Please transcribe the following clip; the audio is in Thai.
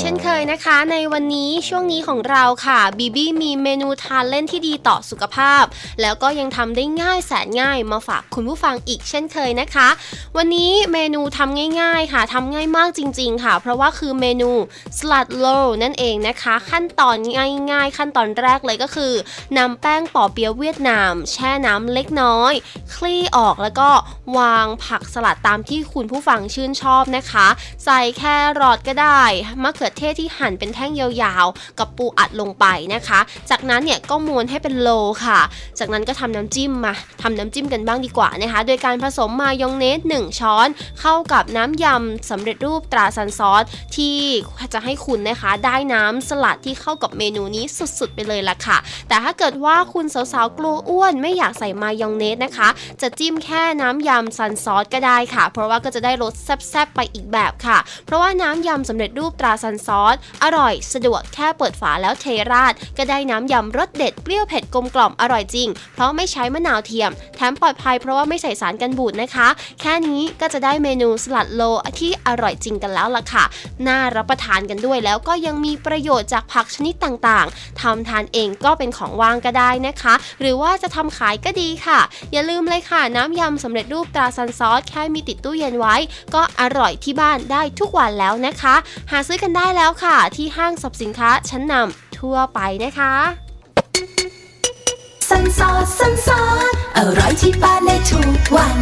เช่นเคยนะคะ ในวันนี้ช่วงนี้ของเราค่ะบีบี้มีเมนูทานเล่นที่ดีต่อสุขภาพ แล้วก็ยังทำได้ง่ายแสนง่ายมาฝากคุณผู้ฟังอีกเช่นเคยนะคะ วันนี้เมนูทำง่าย ๆ ค่ะทำง่ายมากจริง ๆ ค่ะ เพราะว่าคือเมนูสลัดโลนั่นเองนะคะ ขั้นตอนง่าย ๆ ขั้นตอนแรกเลยก็คือนำแป้งปอเปี๊ยะเวียดนาม แช่น้ำเล็กน้อย คลี่ออกแล้วก็วางผักสลัดตามที่คุณผู้ฟังชื่นชอบนะคะ ใส่แครอทก็ได้มะเขือเทศที่หั่นเป็นแท่งยาวๆ กับปูอัดลงไปนะคะ จากนั้นเนี่ยก็ม้วนให้เป็นโลค่ะ จากนั้นก็ทำน้ำจิ้มมาทำน้ำจิ้มกันบ้างดีกว่านะคะ โดยการผสมมายองเนส 1 ช้อน เข้ากับน้ำยำสำเร็จรูปตราซันซอส ที่จะให้คุณนะคะ ได้น้ำสลัดที่เข้ากับเมนูนี้สุดๆ ไปเลยล่ะค่ะ แต่ถ้าเกิดว่าคุณสาวๆกลัวอ้วนไม่อยากใส่มายองเนสนะคะ จะจิ้มแค่น้ำยำซันซอสก็ได้ค่ะ เพราะว่าก็จะได้รสแซ่บๆไปอีกแบบค่ะ เพราะว่าน้ำยำสำเร็จรูปตราซันซอส อร่อย สะดวกแค่เปิดฝาแล้วเทราด ก็ได้น้ำยำรสเด็ดเปรี้ยวเผ็ดกลมกล่อมอร่อยจริง เพราะไม่ใช้มะนาวเทียม แถมปลอดภัยเพราะว่าไม่ใส่สารกันบูดนะคะ แค่นี้ก็จะได้เมนูสลัดโลที่อร่อยจริงกันแล้วล่ะค่ะ น่ารับประทานกันด้วยแล้วก็ยังมีประโยชน์จากผักชนิดต่างๆ ทำทานเองก็เป็นของว่างก็ได้นะคะ หรือว่าจะทำขายก็ดีค่ะ อย่าลืมเลยค่ะ น้ำยำสำเร็จรูปตราซันซอสแค่มีติดตู้เย็นไว้ ก็อร่อยที่บ้านได้ทุกวันแล้วนะคะ หาซื้อกันได้แล้วค่ะ ที่ห้างสรรพสินค้าชั้นนำทั่วไปนะคะสันซอสสันซอสอร่อยที่บ้านได้ทุกวัน